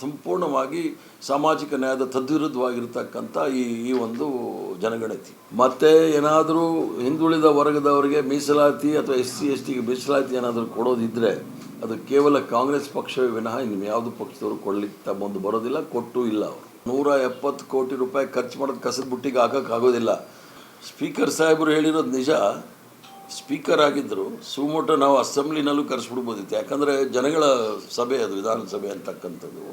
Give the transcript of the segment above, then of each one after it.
ಸಂಪೂರ್ಣವಾಗಿ ಸಾಮಾಜಿಕ ನ್ಯಾಯದ ತದ್ವಿರುದ್ಧವಾಗಿರ್ತಕ್ಕಂಥ ಈ ಈ ಒಂದು ಜನಗಣತಿ. ಮತ್ತೆ ಏನಾದರೂ ಹಿಂದುಳಿದ ವರ್ಗದವರಿಗೆ ಮೀಸಲಾತಿ ಅಥವಾ ಎಸ್ ಸಿ, ಎಸ್ ಟಿಗೆ ಮೀಸಲಾತಿ ಏನಾದರೂ ಕೊಡೋದಿದ್ರೆ ಅದು ಕೇವಲ ಕಾಂಗ್ರೆಸ್ ಪಕ್ಷವೇ ವಿನಃ ಇನ್ನು ಯಾವುದು ಪಕ್ಷದವರು ಕೊಡ್ಲಿಕ್ಕೆ ಬಂದು ಬರೋದಿಲ್ಲ, ಕೊಟ್ಟು ಇಲ್ಲ ಅವರು. ನೂರ ಎಪ್ಪತ್ತು ಕೋಟಿ ರೂಪಾಯಿ ಖರ್ಚು ಮಾಡೋದು ಕಸದ ಬುಟ್ಟಿಗೆ ಹಾಕೋಕ್ಕಾಗೋದಿಲ್ಲ. ಸ್ಪೀಕರ್ ಸಾಹೇಬರು ಹೇಳಿರೋದು ನಿಜ. ಸ್ಪೀಕರ್ ಆಗಿದ್ದರು ಸುಮೋಟೋ ನಾವು ಅಸೆಂಬ್ಲಿನಲ್ಲೂ ಕರೆಸ್ಬಿಡ್ಬೋದಿತ್ತು. ಯಾಕಂದರೆ ಜನಗಳ ಸಭೆ ಅದು, ವಿಧಾನಸಭೆ ಅಂತಕ್ಕಂಥದ್ದು.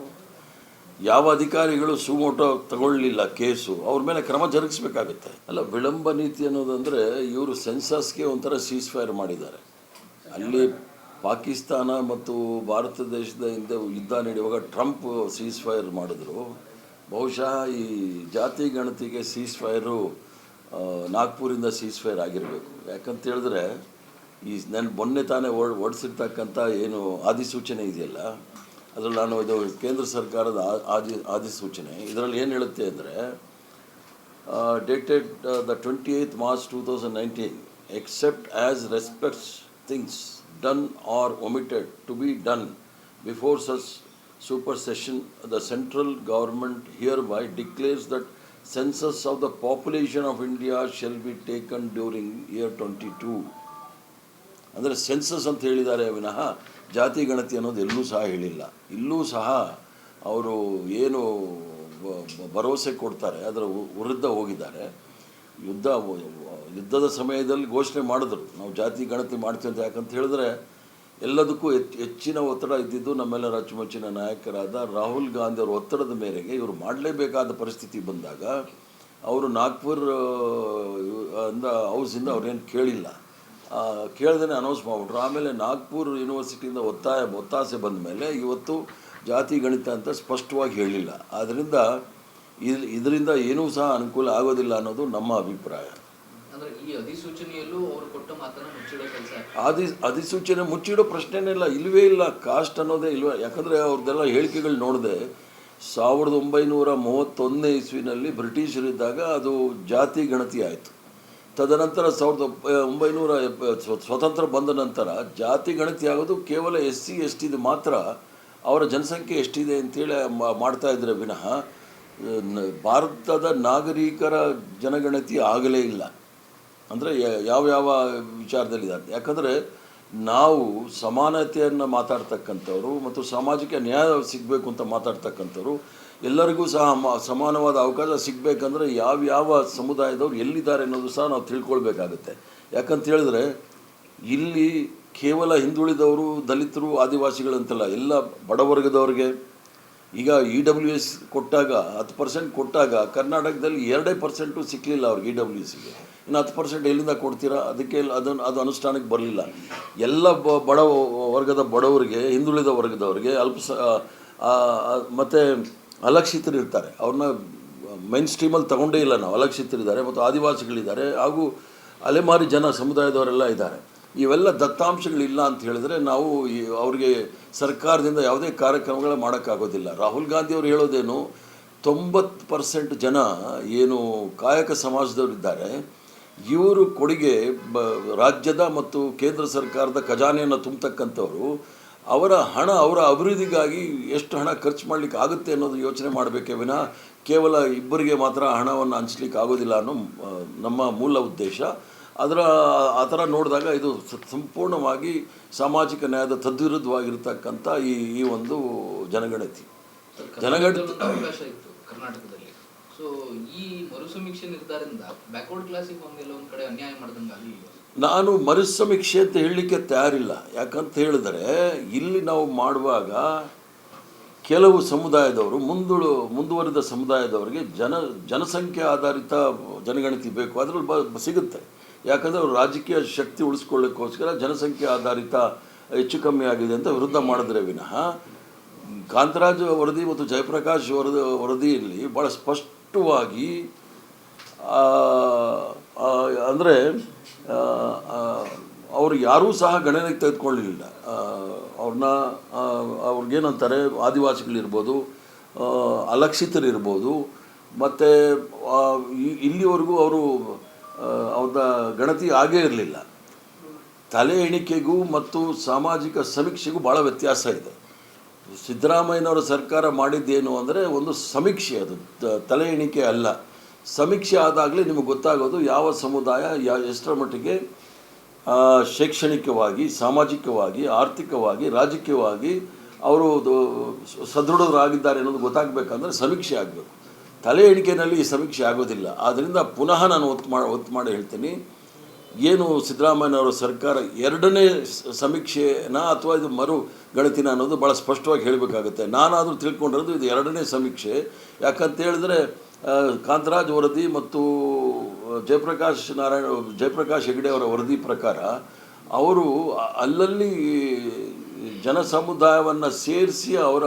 ಯಾವ ಅಧಿಕಾರಿಗಳು ಸುಮೋಟೋ ತಗೊಳ್ಳಲಿಲ್ಲ ಕೇಸು, ಅವ್ರ ಮೇಲೆ ಕ್ರಮ ಜರುಗಿಸ್ಬೇಕಾಗುತ್ತೆ. ಅಲ್ಲ, ವಿಳಂಬ ನೀತಿ ಅನ್ನೋದಂದರೆ ಇವರು ಸೆನ್ಸಸ್ಗೆ ಒಂಥರ ಸೀಸ್ ಫೈರ್ ಮಾಡಿದ್ದಾರೆ. ಅಲ್ಲಿ ಪಾಕಿಸ್ತಾನ ಮತ್ತು ಭಾರತ ದೇಶದ ಹಿಂದೆ ಯುದ್ಧ ನಡೆಯುವಾಗ ಟ್ರಂಪ್ ಸೀಸ್ ಫೈರ್ ಮಾಡಿದ್ರು. ಬಹುಶಃ ಈ ಜಾತಿ ಗಣತಿಗೆ ಸೀಸ್ ಫೈರು ನಾಗ್ಪುರಿಂದ ಸೀಸ್ ಫೈರ್ ಆಗಿರಬೇಕು. ಯಾಕಂತ ಹೇಳಿದ್ರೆ, ಈ ನನ್ನ ಮೊನ್ನೆ ತಾನೇ ಓಡ್, ಓಡಿಸಿರ್ತಕ್ಕಂಥ ಏನು ಅಧಿಸೂಚನೆ ಇದೆಯಲ್ಲ, ಅದರಲ್ಲಿ ನಾನು ಇದು ಕೇಂದ್ರ ಸರ್ಕಾರದ ಆದಿ ಅಧಿಸೂಚನೆ ಇದರಲ್ಲಿ ಏನು ಹೇಳುತ್ತೆ ಅಂದರೆ dated the twenty eighth March two thousand nineteen except as respects things done or omitted to be done before such supersession the central government hereby declares that census of the population of India shall be taken during year 22. ಅಂದರೆ census ಅಂತ ಹೇಳಿದ್ದಾರೆ ವಿನಃ ಜಾತಿ ಗಣತಿ ಅನ್ನೋದು ಎಲ್ಲೂ ಸಹ ಹೇಳಿಲ್ಲ. ಇಲ್ಲೂ ಸಹ ಅವರು ಏನು ಭರವಸೆ ಕೊಡ್ತಾರೆ, ಅದರ ವಿರುದ್ಧ ಹೋಗಿದ್ದಾರೆ. ಯುದ್ಧ, ಯುದ್ಧದ ಸಮಯದಲ್ಲಿ ಘೋಷಣೆ ಮಾಡಿದ್ರು. ನಾವು ಜಾತಿ ಗಣತಿ ಮಾಡ್ತೀವಿ ಅಂತ ಯಾಕಂತ ಹೇಳಿದ್ರೆ ಎಲ್ಲದಕ್ಕೂ ಹೆಚ್ಚು ಹೆಚ್ಚಿನ ಒತ್ತಡ ಇದ್ದಿದ್ದು ನಮ್ಮೆಲ್ಲರ ಅಚ್ಚುಮೆಚ್ಚಿನ ನಾಯಕರಾದ ರಾಹುಲ್ ಗಾಂಧಿ ಅವರ ಒತ್ತಡದ ಮೇರೆಗೆ ಇವರು ಮಾಡಲೇಬೇಕಾದ ಪರಿಸ್ಥಿತಿ ಬಂದಾಗ ಅವರು ನಾಗ್ಪುರ್ ಅಂದ, ಹೌಸಿಂದ ಅವ್ರೇನು ಕೇಳಿಲ್ಲ. ಕೇಳ್ದೇ ಅನೌನ್ಸ್ ಮಾಡಿಬಿಟ್ರು. ಆಮೇಲೆ ನಾಗ್ಪುರ್ ಯೂನಿವರ್ಸಿಟಿಯಿಂದ ಒತ್ತಾಯ, ಒತ್ತಾಸೆ ಬಂದ ಮೇಲೆ ಇವತ್ತು ಜಾತಿ ಗಣಿತ ಅಂತ ಸ್ಪಷ್ಟವಾಗಿ ಹೇಳಿಲ್ಲ. ಆದ್ದರಿಂದ ಇದ್, ಇದರಿಂದ ಏನೂ ಸಹ ಅನುಕೂಲ ಆಗೋದಿಲ್ಲ ಅನ್ನೋದು ನಮ್ಮ ಅಭಿಪ್ರಾಯ. ಆದಿ ಅಧಿಸೂಚನೆ ಮುಚ್ಚಿಡೋ ಪ್ರಶ್ನೆನೇ ಇಲ್ಲ ಇಲ್ವೇ ಇಲ್ಲ, ಕಾಸ್ಟ್ ಅನ್ನೋದೇ ಇಲ್ವ. ಯಾಕಂದರೆ ಅವ್ರದ್ದೆಲ್ಲ ಹೇಳಿಕೆಗಳು ನೋಡಿದೆ, ಸಾವಿರದ ಒಂಬೈನೂರ ಮೂವತ್ತೊಂದನೇ ಇಸ್ವಿನಲ್ಲಿ ಬ್ರಿಟಿಷರಿದ್ದಾಗ ಅದು ಜಾತಿ ಗಣತಿ ಆಯಿತು. ತದನಂತರ ಸಾವಿರದ ಒಂಬೈನೂರ ಸ್ವತಂತ್ರ ಬಂದ ನಂತರ ಜಾತಿ ಗಣತಿ ಆಗೋದು ಕೇವಲ ಎಸ್ ಸಿ, ಎಸ್ ಟಿದು ಮಾತ್ರ. ಅವರ ಜನಸಂಖ್ಯೆ ಎಷ್ಟಿದೆ ಅಂತೇಳಿ ಮಾಡ್ತಾ ಇದ್ರೆ ವಿನಃ ಭಾರತದ ನಾಗರಿಕರ ಜನಗಣತಿ ಆಗಲೇ ಇಲ್ಲ. ಅಂದರೆ ಯಾವ ಯಾವ ವಿಚಾರದಲ್ಲಿದ್ದಾರೆ? ಯಾಕಂದರೆ ನಾವು ಸಮಾನತೆಯನ್ನು ಮಾತಾಡ್ತಕ್ಕಂಥವ್ರು ಮತ್ತು ಸಾಮಾಜಿಕ ನ್ಯಾಯ ಸಿಗಬೇಕು ಅಂತ ಮಾತಾಡ್ತಕ್ಕಂಥವ್ರು ಎಲ್ಲರಿಗೂ ಸಹ ಸಮಾನವಾದ ಅವಕಾಶ ಸಿಗಬೇಕಂದ್ರೆ ಯಾವ ಯಾವ ಸಮುದಾಯದವ್ರು ಎಲ್ಲಿದ್ದಾರೆ ಅನ್ನೋದು ಸಹ ನಾವು ತಿಳ್ಕೊಳ್ಬೇಕಾಗುತ್ತೆ. ಯಾಕಂತ ಹೇಳಿದ್ರೆ ಇಲ್ಲಿ ಕೇವಲ ಹಿಂದುಳಿದವರು, ದಲಿತರು, ಆದಿವಾಸಿಗಳಂತಲ್ಲ, ಎಲ್ಲ ಬಡವರ್ಗದವ್ರಿಗೆ ಈಗ ಇ ಡಬ್ಲ್ಯೂ ಎಸ್ ಕೊಟ್ಟಾಗ, ಹತ್ತು ಪರ್ಸೆಂಟ್ ಕೊಟ್ಟಾಗ ಕರ್ನಾಟಕದಲ್ಲಿ ಎರಡೇ ಪರ್ಸೆಂಟು ಸಿಕ್ಕಲಿಲ್ಲ ಅವ್ರಿಗೆ ಇ ಡಬ್ಲ್ಯೂ ಎಸ್ಗೆ ಇನ್ನು ಹತ್ತು ಪರ್ಸೆಂಟ್ ಎಲ್ಲಿಂದ ಕೊಡ್ತೀರಾ? ಅದಕ್ಕೆ ಅದನ್ನು ಅದು ಅನುಷ್ಠಾನಕ್ಕೆ ಬರಲಿಲ್ಲ. ಎಲ್ಲ ಬಡ ವರ್ಗದ ಬಡವರಿಗೆ, ಹಿಂದುಳಿದ ವರ್ಗದವರಿಗೆ ಅಲ್ಪ ಮತ್ತು ಅಲಕ್ಷಿತರು ಇರ್ತಾರೆ. ಅವ್ರನ್ನ ಮೈನ್ ಸ್ಟ್ರೀಮಲ್ಲಿ ತಗೊಂಡೇ ಇಲ್ಲ ನಾವು. ಅಲಕ್ಷಿತರಿದ್ದಾರೆ ಮತ್ತು ಆದಿವಾಸಿಗಳಿದ್ದಾರೆ ಹಾಗೂ ಅಲೆಮಾರಿ ಜನ ಸಮುದಾಯದವರೆಲ್ಲ ಇದ್ದಾರೆ. ಇವೆಲ್ಲ ದತ್ತಾಂಶಗಳಿಲ್ಲ ಅಂತ ಹೇಳಿದ್ರೆ ನಾವು ಈ ಅವ್ರಿಗೆ ಸರ್ಕಾರದಿಂದ ಯಾವುದೇ ಕಾರ್ಯಕ್ರಮಗಳ ಮಾಡೋಕ್ಕಾಗೋದಿಲ್ಲ. ರಾಹುಲ್ ಗಾಂಧಿ ಅವರು ಹೇಳೋದೇನು, ತೊಂಬತ್ತು ಪರ್ಸೆಂಟ್ ಜನ ಏನು ಕಾಯಕ ಸಮಾಜದವರಿದ್ದಾರೆ. ಇವರು ಕೊಡುಗೆ ಬ, ರಾಜ್ಯದ ಮತ್ತು ಕೇಂದ್ರ ಸರ್ಕಾರದ ಖಜಾನೆಯನ್ನು ತುಂಬತಕ್ಕಂಥವರು. ಅವರ ಹಣ, ಅವರ ಅಭಿವೃದ್ಧಿಗಾಗಿ ಎಷ್ಟು ಹಣ ಖರ್ಚು ಮಾಡಲಿಕ್ಕೆ ಆಗುತ್ತೆ ಅನ್ನೋದು ಯೋಚನೆ ಮಾಡಬೇಕೇ ವಿನಃ ಕೇವಲ ಇಬ್ಬರಿಗೆ ಮಾತ್ರ ಹಣವನ್ನು ಹಂಚಲಿಕ್ಕೆ ಆಗೋದಿಲ್ಲ ಅನ್ನೋ ನಮ್ಮ ಮೂಲ ಉದ್ದೇಶ. ಅದರ ಆ ಥರ ನೋಡಿದಾಗ ಇದು ಸಂಪೂರ್ಣವಾಗಿ ಸಾಮಾಜಿಕ ನ್ಯಾಯದ ತದ್ವಿರುದ್ಧವಾಗಿರ್ತಕ್ಕಂಥ ಈ ಈ ಒಂದು ಜನಗಣತಿ. ಜನಗಣತಿ ಕರ್ನಾಟಕದಲ್ಲಿ. ಸೊ ಈ ಮರುಸಮೀಕ್ಷೆ ನಿರ್ಧಾರದಿಂದ ಬ್ಯಾಕ್ವರ್ಡ್ ಕ್ಲಾಸಿಗೆ ಒಂದೆಲ್ಲ ಒಂದು ಕಡೆ ಅನ್ಯಾಯ ಮಾಡ್ದಂಗಾಗಿ ನಾನು ಮರುಸಮೀಕ್ಷೆ ಅಂತ ಹೇಳಲಿಕ್ಕೆ ತಯಾರಿಲ್ಲ. ಯಾಕಂತ ಹೇಳಿದರೆ ಇಲ್ಲಿ ನಾವು ಮಾಡುವಾಗ ಕೆಲವು ಸಮುದಾಯದವರು ಮುಂದುಳು ಮುಂದುವರಿದ ಸಮುದಾಯದವರಿಗೆ ಜನ ಜನಸಂಖ್ಯೆ ಆಧಾರಿತ ಜನಗಣತಿ ಬೇಕು. ಅದರಲ್ಲಿ ಬ ಸಿಗುತ್ತೆ. ಯಾಕಂದರೆ ಅವರು ರಾಜಕೀಯ ಶಕ್ತಿ ಉಳಿಸ್ಕೊಳ್ಳೋಕ್ಕೋಸ್ಕರ ಜನಸಂಖ್ಯೆ ಆಧಾರಿತ ಹೆಚ್ಚು ಕಮ್ಮಿ ಆಗಿದೆ ಅಂತ ವಿರುದ್ಧ ಮಾಡಿದ್ರೆ ವಿನಃ, ಕಾಂತರಾಜ್ ವರದಿ ಮತ್ತು ಜಯಪ್ರಕಾಶ್ ವರದಿ, ವರದಿಯಲ್ಲಿ ಭಾಳ ಸ್ಪಷ್ಟವಾಗಿ ಅಂದರೆ ಅವರು ಯಾರೂ ಸಹ ಗಣನೆಗೆ ತೆಗೆದುಕೊಳ್ಳಲಿಲ್ಲ. ಅವ್ರನ್ನ ಅವ್ರಿಗೇನಂತಾರೆ, ಆದಿವಾಸಿಗಳಿರ್ಬೋದು ಅಲಕ್ಷಿತರಿರ್ಬೋದು, ಮತ್ತು ಇಲ್ಲಿವರೆಗೂ ಅವರು ಅವ್ರ ಗಣತಿ ಆಗೇ ಇರಲಿಲ್ಲ. ತಲೆ ಎಣಿಕೆಗೂ ಮತ್ತು ಸಾಮಾಜಿಕ ಸಮೀಕ್ಷೆಗೂ ಭಾಳ ವ್ಯತ್ಯಾಸ ಇದೆ. ಸಿದ್ದರಾಮಯ್ಯನವರ ಸರ್ಕಾರ ಮಾಡಿದ್ದೇನು ಅಂದರೆ ಒಂದು ಸಮೀಕ್ಷೆ ಅದು ತಲೆ ಎಣಿಕೆ ಅಲ್ಲ. ಸಮೀಕ್ಷೆ ಆದಾಗಲೇ ನಿಮಗೆ ಗೊತ್ತಾಗೋದು ಯಾವ ಸಮುದಾಯ ಯಾ, ಎಷ್ಟರ ಮಟ್ಟಿಗೆ ಶೈಕ್ಷಣಿಕವಾಗಿ, ಸಾಮಾಜಿಕವಾಗಿ, ಆರ್ಥಿಕವಾಗಿ, ರಾಜಕೀಯವಾಗಿ ಅವರು ಸದೃಢರಾಗಿದ್ದಾರೆ ಅನ್ನೋದು ಗೊತ್ತಾಗಬೇಕಂದ್ರೆ ಸಮೀಕ್ಷೆ ಆಗಬೇಕು. ತಲೆ ಎಣಿಕೆಯಲ್ಲಿ ಈ ಸಮೀಕ್ಷೆ ಆಗೋದಿಲ್ಲ. ಆದ್ದರಿಂದ ಪುನಃ ನಾನು ಒತ್ತು ಮಾಡಿ ಒತ್ತು ಮಾಡಿ ಹೇಳ್ತೀನಿ. ಏನು ಸಿದ್ದರಾಮಯ್ಯನವರ ಸರ್ಕಾರ ಎರಡನೇ ಸಮೀಕ್ಷೆನ ಅಥವಾ ಇದು ಮರು ಗಣತಿನ ಅನ್ನೋದು ಭಾಳ ಸ್ಪಷ್ಟವಾಗಿ ಹೇಳಬೇಕಾಗುತ್ತೆ. ನಾನಾದರೂ ತಿಳ್ಕೊಂಡಿರೋದು ಇದು ಎರಡನೇ ಸಮೀಕ್ಷೆ. ಯಾಕಂತ ಹೇಳಿದ್ರೆ ಕಾಂತರಾಜ್ ವರದಿ ಮತ್ತು ಜಯಪ್ರಕಾಶ್ ನಾರಾಯಣ, ಜಯಪ್ರಕಾಶ್ ಹೆಗಡೆ ಅವರ ವರದಿ ಪ್ರಕಾರ ಅವರು ಅಲ್ಲಲ್ಲಿ ಅಲ್ಲಲ್ಲಿ ಜನಸಮುದಾಯವನ್ನು ಸೇರಿಸಿ ಅವರ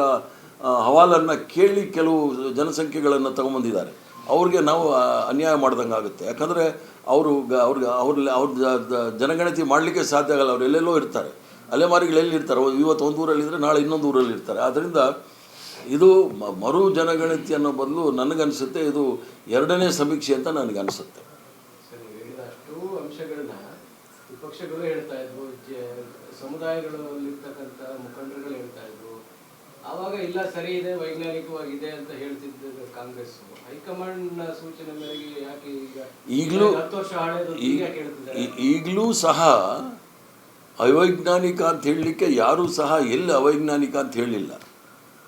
ಹವಾಲನ್ನು ಕೇಳಿ ಕೆಲವು ಜನಸಂಖ್ಯೆಗಳನ್ನು ತಗೊಂಬಂದಿದ್ದಾರೆ. ಅವ್ರಿಗೆ ನಾವು ಅನ್ಯಾಯ ಮಾಡ್ದಂಗೆ ಆಗುತ್ತೆ ಯಾಕಂದರೆ ಅವರು ಅವ್ರಿಗೆ ಅವ್ರ ಅವ್ರ ಜನಗಣತಿ ಮಾಡಲಿಕ್ಕೆ ಸಾಧ್ಯ ಆಗಲ್ಲ. ಅವ್ರು ಎಲ್ಲೆಲ್ಲೋ ಇರ್ತಾರೆ. ಅಲೆಮಾರಿಗಳು ಎಲ್ಲಿ ಇರ್ತಾರೆ ಇವತ್ತು ಒಂದು ಊರಲ್ಲಿದ್ದರೆ ನಾಳೆ ಇನ್ನೊಂದು ಊರಲ್ಲಿ ಇರ್ತಾರೆ ಆದ್ದರಿಂದ ಇದು ಮರು ಜನಗಣತಿ ಅನ್ನೋ ಬದಲು ನನಗನ್ಸುತ್ತೆ. ಇದು ಎರಡನೇ ಸಮೀಕ್ಷೆ ಅಂತ ನನಗನ್ಸುತ್ತೆ. ವಿಪಕ್ಷಗಳು ಹೇಳ್ತಾ ಇದ್ವು. ಸಮುದಾಯಗಳಲ್ಲಿರ್ತಕ್ಕಂಥ ಮುಖಂಡರುಗಳು ಹೇಳ್ತಾ ಆವಾಗ ಇಲ್ಲ ಸರಿ ಇದೆ ವೈಜ್ಞಾನಿಕವಾಗಿದೆ ಅಂತ ಹೇಳ್ತಿದ್ದ ಕಾಂಗ್ರೆಸ್. ಹೈಕಮಾಂಡ್ ಸೂಚನೆ ಮೇರೆಗೆ ಯಾಕೆ ಈಗ ಈಗಲೂ ಹತ್ತು ವರ್ಷ ಈಗಲೂ ಸಹ ಅವೈಜ್ಞಾನಿಕ ಅಂತ ಹೇಳಲಿಕ್ಕೆ ಯಾರೂ ಸಹ ಎಲ್ಲಿ ಅವೈಜ್ಞಾನಿಕ ಅಂತ ಹೇಳಲಿಲ್ಲ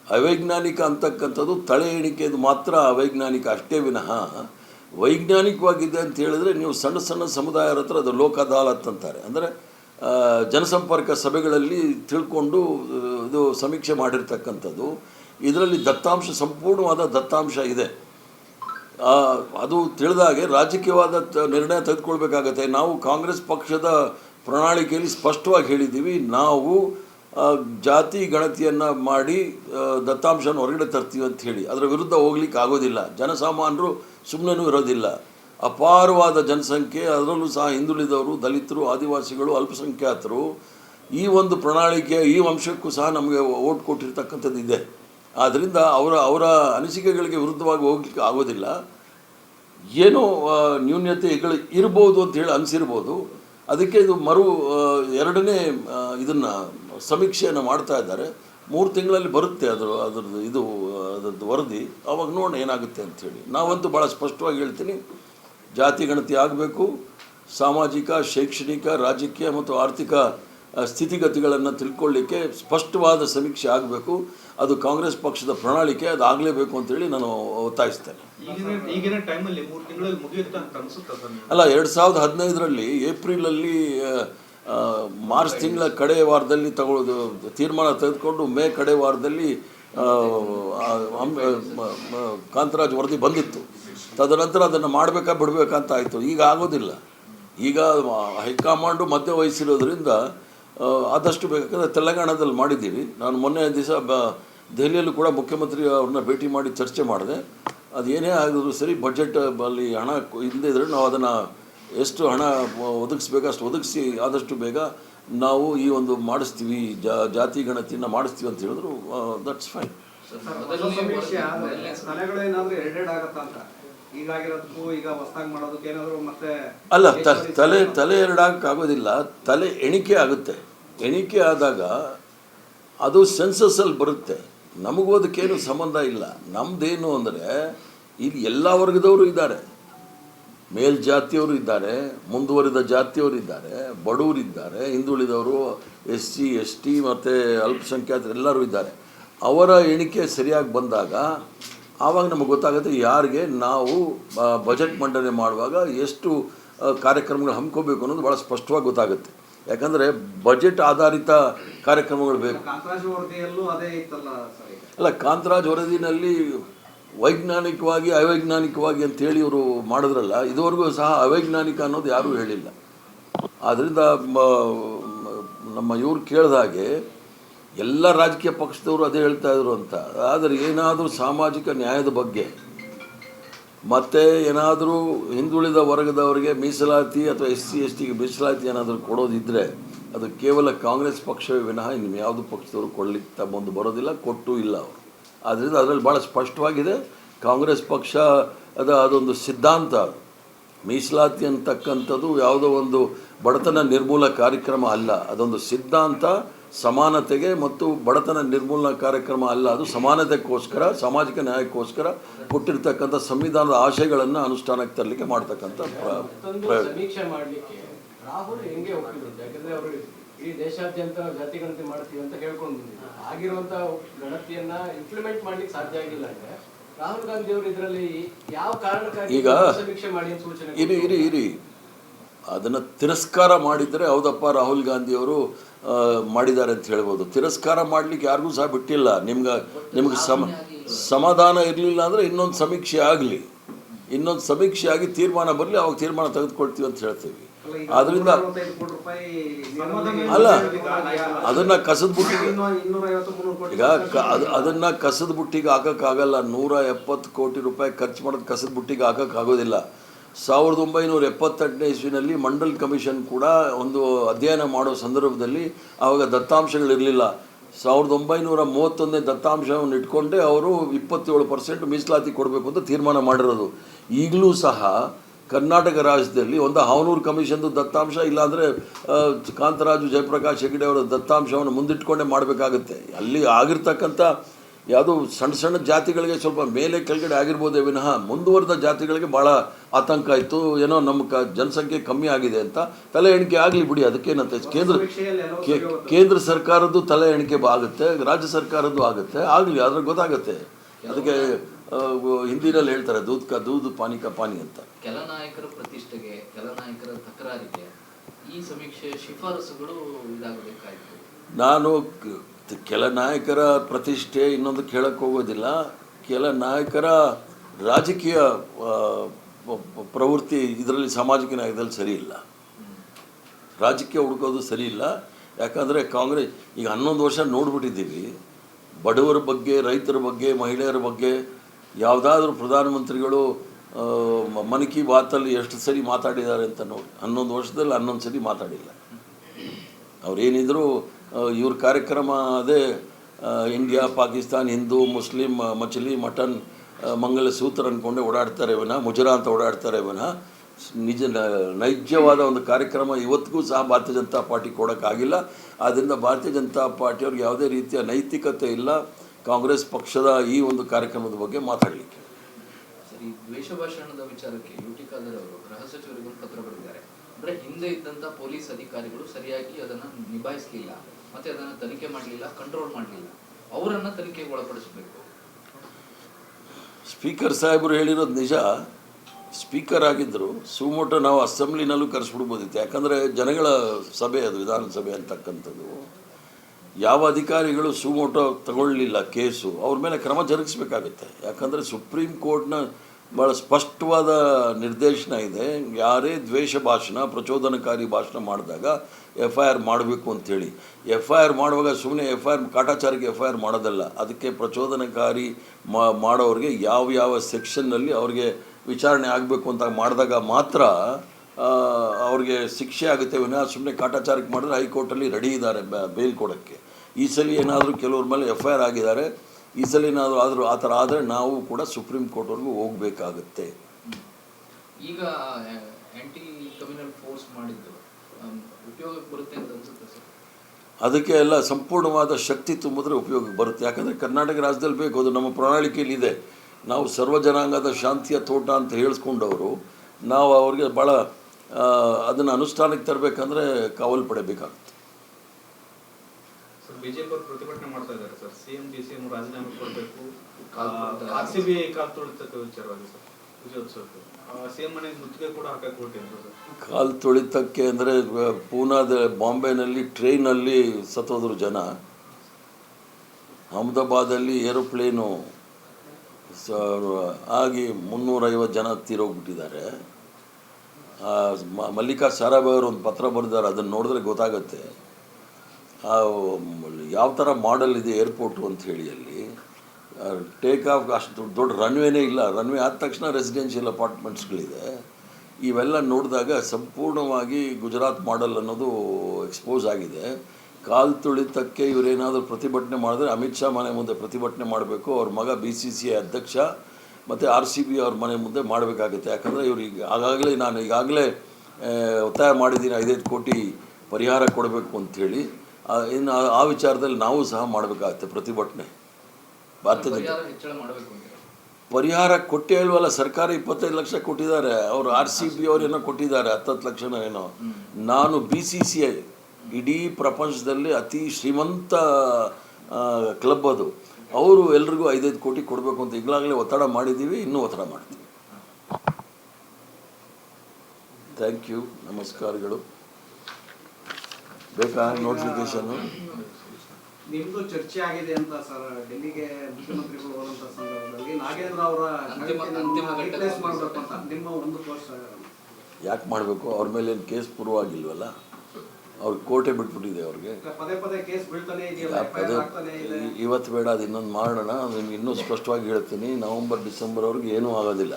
ಅವೈಜ್ಞಾನಿಕ ಅಂತಕ್ಕಂಥದ್ದು ತಳೆ ಎಣಿಕೆದು ಮಾತ್ರ ಅವೈಜ್ಞಾನಿಕ ಅಷ್ಟೇ ವಿನಃ ವೈಜ್ಞಾನಿಕವಾಗಿದೆ ಅಂತ ಹೇಳಿದ್ರೆ ನೀವು ಸಣ್ಣ ಸಣ್ಣ ಸಮುದಾಯರ ಹತ್ರ ಅದು ಲೋಕ ಅದಾಲತ್ ಅಂತಾರೆ. ಅಂದರೆ ಜನಸಂಪರ್ಕ ಸಭೆಗಳಲ್ಲಿ ತಿಳ್ಕೊಂಡು ಇದು ಸಮೀಕ್ಷೆ ಮಾಡಿರ್ತಕ್ಕಂಥದ್ದು. ಇದರಲ್ಲಿ ದತ್ತಾಂಶ ಸಂಪೂರ್ಣವಾದ ದತ್ತಾಂಶ ಇದೆ. ಅದು ತಿಳಿದಾಗೆ ರಾಜಕೀಯವಾದ ನಿರ್ಣಯ ತೆಗೆದುಕೊಳ್ಬೇಕಾಗತ್ತೆ. ನಾವು ಕಾಂಗ್ರೆಸ್ ಪಕ್ಷದ ಪ್ರಣಾಳಿಕೆಯಲ್ಲಿ ಸ್ಪಷ್ಟವಾಗಿ ಹೇಳಿದ್ದೀವಿ. ನಾವು ಜಾತಿ ಗಣತಿಯನ್ನು ಮಾಡಿ ದತ್ತಾಂಶನ ಹೊರಗಡೆ ತರ್ತೀವಿ ಅಂತ ಹೇಳಿ. ಅದರ ವಿರುದ್ಧ ಹೋಗ್ಲಿಕ್ಕೆ ಆಗೋದಿಲ್ಲ. ಜನಸಾಮಾನ್ಯರು ಸುಮ್ಮನೆ ಇರೋದಿಲ್ಲ. ಅಪಾರವಾದ ಜನಸಂಖ್ಯೆ, ಅದರಲ್ಲೂ ಸಹ ಹಿಂದುಳಿದವರು, ದಲಿತರು, ಆದಿವಾಸಿಗಳು, ಅಲ್ಪಸಂಖ್ಯಾತರು ಈ ಒಂದು ಪ್ರಣಾಳಿಕೆ ಈ ವಂಶಕ್ಕೂ ಸಹ ನಮಗೆ ಓಟ್ ಕೊಟ್ಟಿರ್ತಕ್ಕಂಥದ್ದು ಇದೆ. ಆದ್ದರಿಂದ ಅವರ ಅವರ ಅನಿಸಿಕೆಗಳಿಗೆ ವಿರುದ್ಧವಾಗಿ ಹೋಗ್ಲಿಕ್ಕೆ ಆಗೋದಿಲ್ಲ. ಏನೋ ನ್ಯೂನ್ಯತೆಗಳು ಇರ್ಬೋದು ಅಂತ ಹೇಳಿ ಅನಿಸಿರ್ಬೋದು. ಅದಕ್ಕೆ ಇದು ಮರು ಎರಡನೇ ಇದನ್ನು ಸಮೀಕ್ಷೆಯನ್ನು ಮಾಡ್ತಾ ಇದ್ದಾರೆ. ಮೂರು ತಿಂಗಳಲ್ಲಿ ಬರುತ್ತೆ ಅದರ, ಅದರದ್ದು ಇದು, ಅದರದ್ದು ವರದಿ. ಅವಾಗ ನೋಡೋಣ ಏನಾಗುತ್ತೆ ಅಂಥೇಳಿ ನಾವಂತೂ ಭಾಳ ಸ್ಪಷ್ಟವಾಗಿ ಹೇಳ್ತೀನಿ. ಜಾತಿ ಗಣತಿ ಆಗಬೇಕು. ಸಾಮಾಜಿಕ, ಶೈಕ್ಷಣಿಕ, ರಾಜಕೀಯ ಮತ್ತು ಆರ್ಥಿಕ ಸ್ಥಿತಿಗತಿಗಳನ್ನು ತಿಳ್ಕೊಳ್ಳಿಕ್ಕೆ ಸ್ಪಷ್ಟವಾದ ಸಮೀಕ್ಷೆ ಆಗಬೇಕು. ಅದು ಕಾಂಗ್ರೆಸ್ ಪಕ್ಷದ ಪ್ರಣಾಳಿಕೆ ಅದು ಆಗಲೇಬೇಕು ಅಂತೇಳಿ ನಾನು ಒತ್ತಾಯಿಸ್ತೇನೆ. ಅಲ್ಲ ಎರಡು ಸಾವಿರದ ಹದಿನೈದರಲ್ಲಿ ಏಪ್ರಿಲಲ್ಲಿ ಮಾರ್ಚ್ ತಿಂಗಳ ಕಡೆ ವಾರದಲ್ಲಿ ತಗೊಳ್ಳೋದು ತೀರ್ಮಾನ ತೆಗೆದುಕೊಂಡು ಮೇ ಕಡೆ ವಾರದಲ್ಲಿ ಕಾಂತರಾಜ್ ವರದಿ ಬಂದಿತ್ತು. ತದನಂತರ ಅದನ್ನು ಮಾಡಬೇಕಾ ಬಿಡಬೇಕಾ ಅಂತ ಆಯಿತು. ಈಗ ಆಗೋದಿಲ್ಲ. ಈಗ ಹೈಕಮಾಂಡು ಮಧ್ಯ ವಹಿಸಿರೋದ್ರಿಂದ ಆದಷ್ಟು ಬೇಕಾದ್ರೆ ತೆಲಂಗಾಣದಲ್ಲಿ ಮಾಡಿದ್ದೀವಿ. ನಾನು ಮೊನ್ನೆ ದಿವಸ ಬ ದೆಹಲಿಯಲ್ಲೂ ಕೂಡ ಮುಖ್ಯಮಂತ್ರಿ ಅವ್ರನ್ನ ಭೇಟಿ ಮಾಡಿ ಚರ್ಚೆ ಮಾಡಿದೆ. ಅದು ಏನೇ ಆಗಿದ್ರು ಸರಿ ಬಜೆಟ್ ಅಲ್ಲಿ ಹಣ ಇಲ್ಲದೇ ಇದ್ರೆ ನಾವು ಅದನ್ನು ಎಷ್ಟು ಹಣ ಒದಗಿಸ್ಬೇಕು ಅಷ್ಟು ಒದಗಿಸಿ ಆದಷ್ಟು ಬೇಗ ನಾವು ಈ ಒಂದು ಮಾಡಿಸ್ತೀವಿ ಜಾ ಜಾತಿ ಗಣತಿಯನ್ನು ಮಾಡಿಸ್ತೀವಿ ಅಂತ ಹೇಳಿದ್ರು. ದಟ್ಸ್ ಫೈನ್ ಅಲ್ಲ ತ ತಲೆ ತಲೆ ಎರಡಾಗೋದಿಲ್ಲ ತಲೆ ಎಣಿಕೆ ಆಗುತ್ತೆ. ಎಣಿಕೆ ಆದಾಗ ಅದು ಸೆನ್ಸಸ್ಸಲ್ಲಿ ಬರುತ್ತೆ. ನಮಗೂ ಅದಕ್ಕೇನು ಸಂಬಂಧ ಇಲ್ಲ. ನಮ್ಮದೇನು ಅಂದರೆ, ಇಲ್ಲಿ ಎಲ್ಲ ವರ್ಗದವರು ಇದ್ದಾರೆ. ಮೇಲ್ಜಾತಿಯವರು ಇದ್ದಾರೆ, ಮುಂದುವರಿದ ಜಾತಿಯವರು ಇದ್ದಾರೆ ಬಡವರಿದ್ದಾರೆ ಹಿಂದುಳಿದವರು ಎಸ್ ಸಿ ಎಸ್ ಟಿ ಮತ್ತು ಅಲ್ಪಸಂಖ್ಯಾತರು ಎಲ್ಲರೂ ಇದ್ದಾರೆ. ಅವರ ಎಣಿಕೆ ಸರಿಯಾಗಿ ಬಂದಾಗ, ಆವಾಗ ನಮಗೆ ಗೊತ್ತಾಗುತ್ತೆ ಯಾರಿಗೆ ನಾವು ಬಜೆಟ್ ಮಂಡನೆ ಮಾಡುವಾಗ ಎಷ್ಟು ಕಾರ್ಯಕ್ರಮಗಳು ಹಮ್ಮಿಕೋಬೇಕು ಅನ್ನೋದು ಭಾಳ ಸ್ಪಷ್ಟವಾಗಿ ಗೊತ್ತಾಗುತ್ತೆ. ಯಾಕಂದರೆ ಬಜೆಟ್ ಆಧಾರಿತ ಕಾರ್ಯಕ್ರಮಗಳು ಬೇಕು. ಕಾಂತರಾಜ್ ವರದಿಯಲ್ಲೂ ಅದೇ ಇತ್ತಲ್ಲ ಸರ್ ಅಲ್ಲ ಕಾಂತರಾಜ್ ವರದಿನಲ್ಲಿ ವೈಜ್ಞಾನಿಕವಾಗಿ ಅವೈಜ್ಞಾನಿಕವಾಗಿ ಅಂತೇಳಿ ಇವರು ಮಾಡಿದ್ರಲ್ಲ ಇದುವರೆಗೂ ಸಹ ಅವೈಜ್ಞಾನಿಕ ಅನ್ನೋದು ಯಾರೂ ಹೇಳಿಲ್ಲ. ಆದ್ದರಿಂದ ನಮ್ಮ ಇವ್ರು ಕೇಳಿದಾಗೆ ಎಲ್ಲ ರಾಜಕೀಯ ಪಕ್ಷದವರು ಅದೇ ಹೇಳ್ತಾ ಇದ್ರು ಅಂತ. ಆದರೆ ಏನಾದರೂ ಸಾಮಾಜಿಕ ನ್ಯಾಯದ ಬಗ್ಗೆ ಮತ್ತು ಏನಾದರೂ ಹಿಂದುಳಿದ ವರ್ಗದವರಿಗೆ ಮೀಸಲಾತಿ ಅಥವಾ ಎಸ್ ಸಿ, ಎಸ್ ಟಿಗೆ ಮೀಸಲಾತಿ ಏನಾದರೂ ಕೊಡೋದಿದ್ದರೆ ಅದು ಕೇವಲ ಕಾಂಗ್ರೆಸ್ ಪಕ್ಷವೇ ವಿನಃ ಇನ್ನು ಯಾವುದು ಪಕ್ಷದವರು ಕೊಡಲಿಕ್ಕೆ ತಮ್ಮೊಂದು ಬರೋದಿಲ್ಲ, ಕೊಟ್ಟು ಇಲ್ಲ ಅವರು. ಆದ್ದರಿಂದ ಅದರಲ್ಲಿ ಭಾಳ ಸ್ಪಷ್ಟವಾಗಿದೆ, ಕಾಂಗ್ರೆಸ್ ಪಕ್ಷ ಅದ ಅದೊಂದು ಸಿದ್ಧಾಂತ. ಮೀಸಲಾತಿ ಅಂತಕ್ಕಂಥದ್ದು ಯಾವುದೋ ಒಂದು ಬಡತನ ನಿರ್ಮೂಲ ಕಾರ್ಯಕ್ರಮ ಅಲ್ಲ, ಅದೊಂದು ಸಿದ್ಧಾಂತ. ಸಮಾನತೆಗೆ ಮತ್ತು ಬಡತನ ನಿರ್ಮೂಲನಾ ಕಾರ್ಯಕ್ರಮ ಅಲ್ಲ ಅದು ಸಮಾನತೆಗೋಸ್ಕರ ಸಾಮಾಜಿಕ ನ್ಯಾಯಕ್ಕೋಸ್ಕರ ಕೊಟ್ಟಿರ್ತಕ್ಕಂಥ ಸಂವಿಧಾನದ ಆಶಯಗಳನ್ನು ಅನುಷ್ಠಾನಕ್ಕೆ ತರಲಿಕ್ಕೆ ಮಾಡ್ತಕ್ಕಂಥ ಪ್ರ- ಸಮೀಕ್ಷೆ ಮಾಡ್ಲಿಕ್ಕೆ ರಾಹುಲ್ ಹೆಂಗೆ ಒಪ್ಪಿದ್ರು ಯಾಕಂದ್ರೆ ಅವರು ಇಡೀ ದೇಶಾದ್ಯಂತ ನಾವು ಜಾತಿ ಗಣತಿ ಮಾಡ್ತೀವಿ ಅಂತ ಹೇಳ್ಕೊಂಡು ಬಂದಿದ್ರು ಆಗಿರುವಂತ ಗಣತಿಯನ್ನ ಇಂಪ್ಲಿಮೆಂಟ್ ಮಾಡ್ಲಿಕ್ಕೆ ಸಾಧ್ಯ ಆಗಿಲ್ಲ ಅಂದ್ರೆ ರಾಹುಲ್ ಗಾಂಧಿ ಅವರು ಇದರಲ್ಲಿ ಯಾವ ಕಾರಣಕ್ಕಾಗಿ ಈಗ- ಸಮೀಕ್ಷೆ ಮಾಡಿ ಅಂತ ಸೂಚನೆ ಇರಿ ಇರಿ ಇರಿ. ಅದನ್ನು ತಿರಸ್ಕಾರ ಮಾಡಿದರೆ ಹೌದಪ್ಪ ರಾಹುಲ್ ಗಾಂಧಿಯವರು ಆ, ಮಾಡಿದ್ದಾರೆ ಅಂತ ಹೇಳ್ಬೋದು. ತಿರಸ್ಕಾರ ಮಾಡಲಿಕ್ಕೆ ಯಾರಿಗೂ ಸಹ ಬಿಟ್ಟಿಲ್ಲ. ನಿಮ್ಗೆ ನಿಮ್ಗೆ ಸಮ, ಸಮಾಧಾನ ಇರಲಿಲ್ಲ ಅಂದರೆ ಇನ್ನೊಂದು ಸಮೀಕ್ಷೆ ಆಗಲಿ. ಇನ್ನೊಂದು ಸಮೀಕ್ಷೆ ಆಗಿ ತೀರ್ಮಾನ ಬರಲಿ, ಅವಾಗ ತೀರ್ಮಾನ ತೆಗೆದುಕೊಳ್ತೀವಿ ಅಂತ ಹೇಳ್ತೀವಿ. ಆದ್ರಿಂದ 365 ಕೋಟಿ ರೂಪಾಯಿ ಸಮಾಧಾನ ಅಲ್ಲ, ಅದನ್ನ ಕಸದ ಬುಟ್ಟಿಗೆ, ಈಗ ಅದನ್ನ ಅದು, ಅದನ್ನು ಕಸದ ಬುಟ್ಟಿಗೆ ಹಾಕಕ್ಕಾಗಲ್ಲ. ನೂರ ಎಪ್ಪತ್ತು ಕೋಟಿ ರೂಪಾಯಿ ಖರ್ಚು ಮಾಡೋದು ಕಸದ ಬುಟ್ಟಿಗೆ ಹಾಕೋಕ್ಕಾಗೋದಿಲ್ಲ. ಸಾವಿರದ ಒಂಬೈನೂರ ಎಪ್ಪತ್ತೆಂಟನೇ ಇಸ್ವಿನಲ್ಲಿ ಮಂಡಲ್ ಕಮಿಷನ್ ಕೂಡ ಒಂದು ಅಧ್ಯಯನ ಮಾಡೋ ಸಂದರ್ಭದಲ್ಲಿ ಆವಾಗ ದತ್ತಾಂಶಗಳಿರಲಿಲ್ಲ. ಸಾವಿರದ ಒಂಬೈನೂರ ಮೂವತ್ತೊಂದನೇ ದತ್ತಾಂಶವನ್ನು ಇಟ್ಕೊಂಡೇ ಅವರು ಇಪ್ಪತ್ತೇಳು ಪರ್ಸೆಂಟ್ ಮೀಸಲಾತಿ ಕೊಡಬೇಕು ಅಂತ ತೀರ್ಮಾನ ಮಾಡಿರೋದು. ಈಗಲೂ ಸಹ ಕರ್ನಾಟಕ ರಾಜ್ಯದಲ್ಲಿ ಒಂದು ಹಾವನೂರು ಕಮಿಷನ್ದು ದತ್ತಾಂಶ ಇಲ್ಲಾಂದರೆ ಕಾಂತರಾಜು ಜಯಪ್ರಕಾಶ್ ಹೆಗಡೆ ಅವರ ದತ್ತಾಂಶವನ್ನು ಮುಂದಿಟ್ಕೊಂಡೇ ಮಾಡಬೇಕಾಗುತ್ತೆ. ಅಲ್ಲಿ ಆಗಿರ್ತಕ್ಕಂಥ ಯಾವುದೋ ಸಣ್ಣ ಸಣ್ಣ ಜಾತಿಗಳಿಗೆ ಸ್ವಲ್ಪ ಮೇಲೆ ಕೆಳಗಡೆ ಆಗಿರ್ಬೋದೇ ವಿನಃ ಮುಂದುವರೆದ ಜಾತಿಗಳಿಗೆ ಭಾಳ ಆತಂಕ ಇತ್ತು. ಏನೋ ನಮ್ಮ ಕ ಜನಸಂಖ್ಯೆ ಕಮ್ಮಿ ಆಗಿದೆ ಅಂತ ತಲೆ ಎಣಿಕೆ ಆಗಲಿ ಬಿಡಿ. ಅದಕ್ಕೇನಂತೆ ಕೇಂದ್ರ ಕೇಂದ್ರ ಸರ್ಕಾರದ್ದು ತಲೆ ಎಣಿಕೆ ಆಗುತ್ತೆ ರಾಜ್ಯ ಸರ್ಕಾರದ್ದು ಆಗುತ್ತೆ ಆಗಲಿ ಅದ್ರ ಗೊತ್ತಾಗುತ್ತೆ. ಅದಕ್ಕೆ ಹಿಂದಿನಲ್ಲಿ ಹೇಳ್ತಾರೆ ದೂದ್ ಕ ದೂದ್ ಪಾನಿ ಕ ಪಾನಿ ಅಂತ. ಕೆಲ ನಾಯಕರ ಪ್ರತಿಷ್ಠೆಗೆ ಕೆಲ ನಾಯಕರ ತಕರಾರಿಗೆ ಈ ಸಮೀಕ್ಷೆ ಶಿಫಾರಸುಗಳು ಇದಾಗಬೇಕಾಯಿತು. ನಾನು ಕೆಲ ನಾಯಕರ ಪ್ರತಿಷ್ಠೆ ಇನ್ನೊಂದು ಕೇಳಕ್ಕೆ ಹೋಗೋದಿಲ್ಲ. ಕೆಲ ನಾಯಕರ ರಾಜಕೀಯ ಪ್ರವೃತ್ತಿ ಇದರಲ್ಲಿ ಸಾಮಾಜಿಕ ನ್ಯಾಯದಲ್ಲಿ ಸರಿ ಇಲ್ಲ. ರಾಜಕೀಯ ಹುಡುಕೋದು ಸರಿ ಇಲ್ಲ. ಯಾಕಂದರೆ ಕಾಂಗ್ರೆಸ್ ಈಗ ಹನ್ನೊಂದು ವರ್ಷ ನೋಡ್ಬಿಟ್ಟಿದ್ದೀವಿ. ಬಡವರ ಬಗ್ಗೆ, ರೈತರ ಬಗ್ಗೆ, ಮಹಿಳೆಯರ ಬಗ್ಗೆ ಯಾವುದಾದ್ರೂ ಪ್ರಧಾನಮಂತ್ರಿಗಳು ಮನ್ ಕಿ ಬಾತಲ್ಲಿ ಎಷ್ಟು ಸರಿ ಮಾತಾಡಿದ್ದಾರೆ ಅಂತ ನೋಡಿ. ಹನ್ನೊಂದು ವರ್ಷದಲ್ಲಿ ಹನ್ನೊಂದು ಸರಿ ಮಾತಾಡಿಲ್ಲ. ಅವ್ರೇನಿದ್ರು ಇವ್ರ ಕಾರ್ಯಕ್ರಮ ಅದೇ ಇಂಡಿಯಾ, ಪಾಕಿಸ್ತಾನ್, ಹಿಂದೂ, ಮುಸ್ಲಿಂ ಮಚಲಿ, ಮಟನ್ ಮಂಗಲ ಸೂತ್ರ ಅಂದ್ಕೊಂಡೆ ಓಡಾಡ್ತಾರೆ ಇವನ ಮುಜರಾ ಅಂತ ಓಡಾಡ್ತಾರೆ ಇವನ ನಿಜ ನೈಜವಾದ ಒಂದು ಕಾರ್ಯಕ್ರಮ ಇವತ್ತಿಗೂ ಸಹ ಭಾರತೀಯ ಜನತಾ ಪಾರ್ಟಿ ಕೊಡೋಕ್ಕಾಗಿಲ್ಲ. ಆದ್ದರಿಂದ ಭಾರತೀಯ ಜನತಾ ಪಾರ್ಟಿಯವ್ರಿಗೆ ಯಾವುದೇ ರೀತಿಯ ನೈತಿಕತೆ ಇಲ್ಲ. ಕಾಂಗ್ರೆಸ್ ಪಕ್ಷದ ಈ ಒಂದು ಕಾರ್ಯಕ್ರಮದ ಬಗ್ಗೆ ಮಾತಾಡಲಿಕ್ಕೆ. ಸರಿ, ದ್ವೇಷ ವಿಚಾರಕ್ಕೆ ಯು ಟಿ ಖಾದರ್ ಅವರು ಗೃಹ ಸಚಿವರಿಗೊಂದು ಪತ್ರ ಬರೆದಿದ್ದಾರೆ. ಅಂದ್ರೆ ಹಿಂದೆ ಇದ್ದಂತ ಪೊಲೀಸ್ ಅಧಿಕಾರಿಗಳು ಸರಿಯಾಗಿ ಅದನ್ನ ನಿಭಾಯಿಸಲಿಲ್ಲ. ಮತ್ತೆ ಅದನ್ನ ತನಿಖೆ ಮಾಡಲಿಲ್ಲ ಕಂಟ್ರೋಲ್ ಮಾಡಲಿಲ್ಲ. ಅವರನ್ನು ತನಿಖೆಗೆ ಒಳಪಡಿಸಬೇಕು. ಸ್ಪೀಕರ್ ಸಾಹೇಬರು ಹೇಳಿರೋದು ನಿಜ. ಸ್ಪೀಕರ್ ಆಗಿದ್ದರು ಸುಮೋಟ ನಾವು ಅಸೆಂಬ್ಲಿನಲ್ಲೂ ಕರೆಸ್ಬಿಡ್ಬೋದಿತ್ತು. ಯಾಕಂದರೆ ಜನಗಳ ಸಭೆ ಅದು, ವಿಧಾನಸಭೆ ಅಂತಕ್ಕಂಥದ್ದು. ಯಾವ ಅಧಿಕಾರಿಗಳು ಸುಮೋಟೋ ತಗೊಳ್ಳಲಿಲ್ಲ ಕೇಸು, ಅವ್ರ ಮೇಲೆ ಕ್ರಮ ಜರುಗಿಸ್ಬೇಕಾಗುತ್ತೆ. ಯಾಕಂದರೆ ಸುಪ್ರೀಂ ಕೋರ್ಟ್ನ ಭಾಳ ಸ್ಪಷ್ಟವಾದ ನಿರ್ದೇಶನ ಇದೆ. ಯಾರೇ ದ್ವೇಷ ಭಾಷಣ, ಪ್ರಚೋದನಕಾರಿ ಭಾಷಣ ಮಾಡಿದಾಗ ಎಫ್ ಐ ಆರ್ ಮಾಡಬೇಕು ಅಂಥೇಳಿ ಎಫ್ ಐ ಆರ್ ಮಾಡುವಾಗ ಸುಮ್ಮನೆ ಎಫ್ ಐ ಆರ್ ಕಾಟಾಚಾರಕ್ಕೆ ಎಫ್ ಐ ಆರ್ ಮಾಡೋದಲ್ಲ. ಅದಕ್ಕೆ ಪ್ರಚೋದನಕಾರಿ ಮಾಡೋರಿಗೆ ಯಾವ ಯಾವ ಸೆಕ್ಷನ್ನಲ್ಲಿ ಅವ್ರಿಗೆ ವಿಚಾರಣೆ ಆಗಬೇಕು ಅಂತ ಮಾಡಿದಾಗ ಮಾತ್ರ ಅವ್ರಿಗೆ ಶಿಕ್ಷೆ ಆಗುತ್ತೆ. ವಿನಃ ಸುಮ್ಮನೆ ಕಾಟಾಚಾರಕ್ಕೆ ಮಾಡಿದ್ರೆ ಹೈಕೋರ್ಟಲ್ಲಿ ರೆಡಿ ಇದ್ದಾರೆ ಬೇಲ್ ಕೊಡೋಕ್ಕೆ. ಈ ಸಲ ಏನಾದರೂ ಕೆಲವ್ರ ಮೇಲೆ ಎಫ್ ಐ ಆರ್ ಆಗಿದ್ದಾರೆ. ಈ ಸಲ ಏನಾದರೂ ಆದರೂ ಆ ಥರ ಆದರೆ ನಾವು ಕೂಡ ಸುಪ್ರೀಂ ಕೋರ್ಟ್ವರೆಗೂ ಹೋಗಬೇಕಾಗತ್ತೆ. ಈಗ ಆ್ಯಂಟಿ ಕಮ್ಯುನಲ್ ಫೋರ್ಸ್ ಮಾಡಿದ್ದು ಆಮ್, ಉಪಯೋಗಕ್ಕೆ ಬರುತ್ತೆ ಅಂತ ಅನ್ಸುತ್ತೆ ಸರ್? ಅದಕ್ಕೆ ಎಲ್ಲ ಸಂಪೂರ್ಣವಾದ ಶಕ್ತಿ ತುಂಬಿದ್ರೆ ಉಪಯೋಗಕ್ಕೆ ಬರುತ್ತೆ. ಯಾಕಂದರೆ ಕರ್ನಾಟಕ ರಾಜ್ಯದಲ್ಲಿ ಬೇಕು ಅದು ನಮ್ಮ ಪ್ರಣಾಳಿಕೆಯಲ್ಲಿ ಇದೆ. ನಾವು ಸರ್ವ ಜನಾಂಗದ ಶಾಂತಿಯ ತೋಟ ಅಂತ ಹೇಳಿಸ್ಕೊಂಡವರು ನಾವು ಅವ್ರಿಗೆ ಭಾಳ ಅದನ್ನು ಅನುಷ್ಠಾನಕ್ಕೆ ತರಬೇಕಂದ್ರೆ ಕಾವಲು ಪಡಬೇಕಾಗುತ್ತೆ ಸರ್ ಬಿಜೆಪಿ ಅವರು ಪ್ರತಿಭಟನೆ ಮಾಡ್ತಾ ಇದ್ದಾರೆ ಸರ್. ಸಿಎಂ ಡಿ ಸಿಎಂ ರಾಜೀನಾಮೆ ಕೊಡಬೇಕು. ಆರ್ ಸಿ ಬಿ ಕಾಲ್ ತುಳಿತಕ್ಕ ವಿಚಾರವಾಗಿ ಸರ್. ವಿಜಯೋತ್ಸವಕ್ಕೆ ಸಿಎಂ ಮನೆಗೆ ಮುತ್ತಿಗೆ ಕೂಡ ಹಾಕಕ್ಕೆ ಹೊರಟಿದ್ರು ಸರ್. ಕಾಲು ತೊಳಿತಕ್ಕೆ ಅಂದರೆ ಪೂನಾದ ಬಾಂಬೆನಲ್ಲಿ ಟ್ರೈನಲ್ಲಿ ಸತ್ತೋದ್ರು ಜನ. ಅಹಮದಾಬಾದಲ್ಲಿ ಏರೋಪ್ಲೇನು ಸ ಆಗಿ ಮುನ್ನೂರೈವತ್ತು ಜನ ತೀರೋಗ್ಬಿಟ್ಟಿದ್ದಾರೆ. ಮಲ್ಲಿಕಾ ಸಾರಾಭಾಯ್ ಅವರು ಒಂದು ಪತ್ರ ಬರೆದಾರೆ ಅದನ್ನು ನೋಡಿದ್ರೆ ಗೊತ್ತಾಗುತ್ತೆ. ಯಾವ ಥರ ಮಾಡೆಲ್ ಇದೆ ಏರ್ಪೋರ್ಟು ಅಂತ ಹೇಳಿ ಅಲ್ಲಿ ಟೇಕ್ ಆಫ್ ಅಷ್ಟು ದೊಡ್ಡ ದೊಡ್ಡ ರನ್ವೇನೇ ಇಲ್ಲ. ರನ್ವೇ ಆದ ತಕ್ಷಣ ರೆಸಿಡೆನ್ಷಿಯಲ್ ಅಪಾರ್ಟ್ಮೆಂಟ್ಸ್ಗಳಿದೆ ಇವೆಲ್ಲ ನೋಡಿದಾಗ ಸಂಪೂರ್ಣವಾಗಿ ಗುಜರಾತ್ ಮಾಡೆಲ್ ಅನ್ನೋದು ಎಕ್ಸ್ಪೋಸ್ ಆಗಿದೆ. ಕಾಲು ತುಳಿತಕ್ಕೆ ಇವರೇನಾದರೂ ಪ್ರತಿಭಟನೆ ಮಾಡಿದ್ರೆ ಅಮಿತ್ ಶಾ ಮನೆ ಮುಂದೆ ಪ್ರತಿಭಟನೆ ಮಾಡಬೇಕು. ಅವ್ರ ಮಗ ಬಿ ಸಿ ಸಿ ಅಧ್ಯಕ್ಷ, ಮತ್ತು ಆರ್ ಸಿ ಬಿ ಅವ್ರ ಮನೆ ಮುಂದೆ ಮಾಡಬೇಕಾಗುತ್ತೆ. ಯಾಕಂದರೆ ಇವ್ರಿಗೆ ಆಗಾಗಲೇ ನಾನು ಈಗಾಗಲೇ ಒತ್ತಾಯ ಮಾಡಿದ್ದೀನಿ, ಐದೈದು ಕೋಟಿ ಪರಿಹಾರ ಕೊಡಬೇಕು ಅಂಥೇಳಿ ಇನ್ನು ಆ- ವಿಚಾರದಲ್ಲಿ ನಾವು ಸಹ ಮಾಡಬೇಕಾಗುತ್ತೆ ಪ್ರತಿಭಟನೆ. ಜನತಾ ಪರಿಹಾರ ಕೊಟ್ಟೆ ಇಲ್ವಲ್ಲ ಸರ್ಕಾರ ಇಪ್ಪತ್ತೈದು ಲಕ್ಷ ಕೊಟ್ಟಿದ್ದಾರೆ. ಅವರು ಆರ್ ಸಿ ಬಿ ಅವ್ರು ಏನೋ ಕೊಟ್ಟಿದ್ದಾರೆ ಹತ್ತತ್ತು ಲಕ್ಷನ ಏನೋ. ನಾನು ಬಿ ಸಿ ಸಿ ಐ ಇಡೀ ಪ್ರಪಂಚದಲ್ಲಿ ಅತಿ ಶ್ರೀಮಂತ ಕ್ಲಬ್ ಅದು. ಅವರು ಎಲ್ರಿಗೂ ಐದೈದು ಕೋಟಿ ಕೊಡಬೇಕು ಅಂತ ಈಗಲಾಗಲೇ ಒತ್ತಡ ಮಾಡಿದ್ದೀವಿ ಇನ್ನೂ ಒತ್ತಡ ಮಾಡ್ತೀವಿ. Thank you. ನಮಸ್ಕಾರಗಳು. ಬೇಕಾ? ನೋಟಿಫಿಕೇಶನ್ ನಿಮ್ದು ಚರ್ಚೆ ಆಗಿದೆ ಅಂತ ಸರ್. ಡೆಲ್ಲಿಗೆ ಮುಖ್ಯಮಂತ್ರಿಗಳು ಹೋದಂತ ಸಂದರ್ಭದಲ್ಲಿ ನಾಗೇಂದ್ರ ಅವರ ಅಂತಿಮ- ಅಂತಿಮ ಘಟ್ಟಕ್ಕೆ ರಿಪ್ಲೇಸ್ ಮಾಡಬೇಕು ಅಂತ. ನಿಮ್ಮ ಒಂದು ಪೋಸ್ಟ್ ಯಾಕೆ ಮಾಡಬೇಕು? ಅವ್ರ ಮೇಲೆ ಏನು ಕೇಸ್ ಪ್ರೂವ್ ಆಗಿಲ್ವಲ್ಲ? ಅವ್ರಿಗೆ ಕೋರ್ಟೆ ಬಿಟ್ಬಿಟ್ಟಿದೆ ಅವ್ರಿಗೆ. ಪದೇ ಪದೇ ಕೇಸ್ ಬೀಳ್ತಾನೆ ಇವತ್ತು ಬೇಡ ಅದು ಇನ್ನೊಂದು ಮಾಡೋಣ. ನಿಮ್ಗೆ ಇನ್ನೂ ಸ್ಪಷ್ಟವಾಗಿ ಹೇಳ್ತೀನಿ. ನವಂಬರ್ ಡಿಸೆಂಬರ್ ಅವ್ರಿಗೆ ಏನೂ ಆಗೋದಿಲ್ಲ.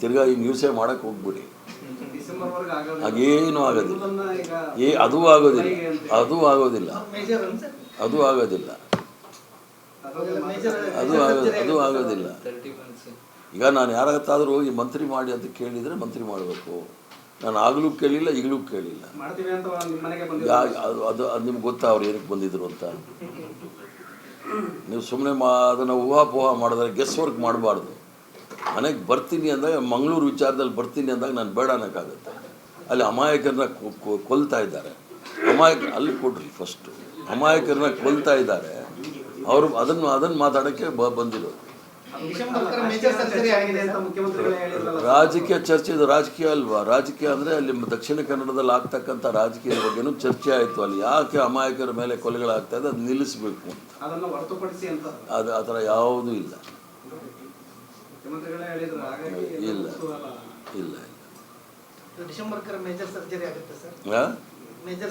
ತಿರ್ಗಾ ಈ ನ್ಯೂಸೇ ಮಾಡೋಕ್ಕೆ ಹೋಗ್ಬಿಡಿ. ಹಾಗೇನೂ ಆಗೋದಿಲ್ಲ. ಏ ಅದು ಆಗೋದಿಲ್ಲ. ಅದು ಆಗೋದಿಲ್ಲ. ಅದು ಆಗೋದಿಲ್ಲ. ಅದು ಆಗೋದು ಅದು ಆಗೋದಿಲ್ಲ. ಈಗ ನಾನು ಯಾರತ್ತಾದರೂ ಹೋಗಿ ಮಂತ್ರಿ ಮಾಡಿ ಅಂತ ಕೇಳಿದರೆ ಮಂತ್ರಿ ಮಾಡಬೇಕು. ನಾನು ಆಗಲೂ ಕೇಳಿಲ್ಲ ಈಗಲೂ ಕೇಳಿಲ್ಲ. ಅದು ಅದು ಅದು ನಿಮ್ಗೆ ಗೊತ್ತಾ ಅವ್ರು ಏನಕ್ಕೆ ಬಂದಿದ್ರು ಅಂತ? ನೀವು ಸುಮ್ಮನೆ ಮಾ ಅದನ್ನು ಊಹಾಪೋಹ ಮಾಡಿದ್ರೆ ಗೆಸ್ ವರ್ಕ್ ಮಾಡಬಾರ್ದು. ಮನೆಗೆ ಬರ್ತೀನಿ ಅಂದಾಗ ಮಂಗಳೂರು ವಿಚಾರದಲ್ಲಿ ಬರ್ತೀನಿ ಅಂದಾಗ ನಾನು ಬೇಡ ಅನ್ನೋಕ್ಕಾಗುತ್ತೆ. ಅಲ್ಲಿ ಅಮಾಯಕರನ್ನ ಕೊಲ್ತಾ ಇದ್ದಾರೆ. ಅಮಾಯಕ ಅಲ್ಲಿ ಕೊಡ್ರಿ ಫಸ್ಟು ಅಮಾಯಕರನ್ನ ಕೊಲ್ತಾ ಇದ್ದಾರೆ. ಅವರು ಅದನ್ನು ಅದನ್ನು ಮಾತಾಡೋಕ್ಕೆ ಬ ಬಂದಿರೋದು ರಾಜಕೀಯ ಚರ್ಚೆ ರಾಜಕೀಯ ಇದು ರಾಜಕೀಯ ಅಲ್ವಾ? ರಾಜಕೀಯ ಅಂದರೆ ಅಲ್ಲಿ ದಕ್ಷಿಣ ಕನ್ನಡದಲ್ಲಿ ಆಗ್ತಕ್ಕಂಥ ರಾಜಕೀಯದ ಬಗ್ಗೆನೂ ಚರ್ಚೆ ಆಯಿತು. ಅಲ್ಲಿ ಯಾಕೆ ಅಮಾಯಕರ ಮೇಲೆ ಕೊಲೆಗಳಾಗ್ತಾ ಇದೆ ಅದು ನಿಲ್ಲಿಸಬೇಕು ಅಂತ. ಅದು ಆ ಥರ ಯಾವುದೂ ಇಲ್ಲ.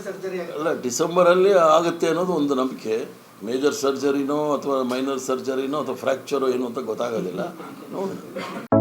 ಸರ್ಜರಿ ಆಗುತ್ತೆ ಅಲ್ಲ ಡಿಸೆಂಬರಲ್ಲಿ ಆಗುತ್ತೆ ಅನ್ನೋದು ಒಂದು ನಂಬಿಕೆ. ಮೇಜರ್ ಸರ್ಜರಿನೋ ಅಥವಾ ಮೈನರ್ ಸರ್ಜರಿನೋ ಅಥವಾ ಫ್ರ್ಯಾಕ್ಚರೋ ಏನು ಅಂತ ಗೊತ್ತಾಗೋದಿಲ್ಲ. ನೋಡೋಣ.